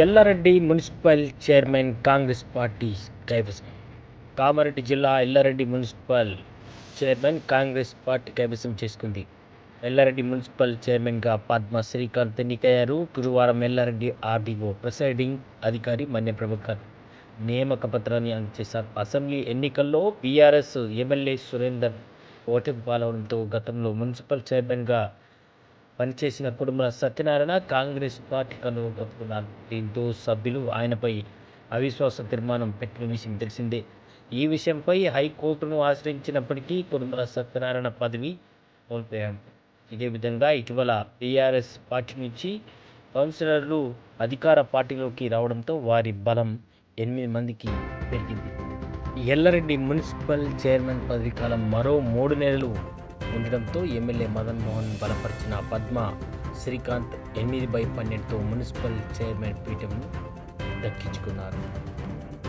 Yellareddy municipal chairman Congress party కైవసం. కామారెడ్డి జిల్లా Yellareddy municipal chairman Congress party కైవసం చేసుకుంది. ఎల్లారెడ్డి మున్సిపల్ చైర్మన్గా పద్మ శ్రీకాంత్ ఎన్నికయ్యారు. గురువారం ఎల్లారెడ్డి ఆర్డీఓ ప్రిసైడింగ్ అధికారి మన్య ప్రభాకర్ నియామక పత్రాన్ని అందజేశారు. అసెంబ్లీ ఎన్నికల్లో బీఆర్ఎస్ ఎమ్మెల్యే సురేందర్ ఓటమి పాలవడంతో గతంలో మున్సిపల్ చైర్మన్గా పనిచేసిన కుటుంబ సత్యనారాయణ కాంగ్రెస్ పార్టీ కనుగొట్టుకున్నారు దీంతో సభ్యులు ఆయనపై అవిశ్వాస తీర్మానం పెట్టిన విషయం తెలిసిందే. ఈ విషయంపై హైకోర్టును ఆశ్రయించినప్పటికీ కుటుంబ సత్యనారాయణ పదవి కోల్పోయాడు ఇదే విధంగా ఇటీవల టీఆర్ఎస్ పార్టీ నుంచి కౌన్సిలర్లు అధికార పార్టీలోకి రావడంతో వారి బలం ఎనిమిది మందికి పెరిగింది. ఎల్లారెడ్డి మున్సిపల్ చైర్మన్ పదవి కాలం మరో మూడు నెలలు ఉండడంతో ఎమ్మెల్యే మదన్ మోహన్ బలపరిచిన పద్మ శ్రీకాంత్ ఎనిమిది బై పన్నెండుతో మున్సిపల్ చైర్మన్ పీఠంను దక్కించుకున్నారు.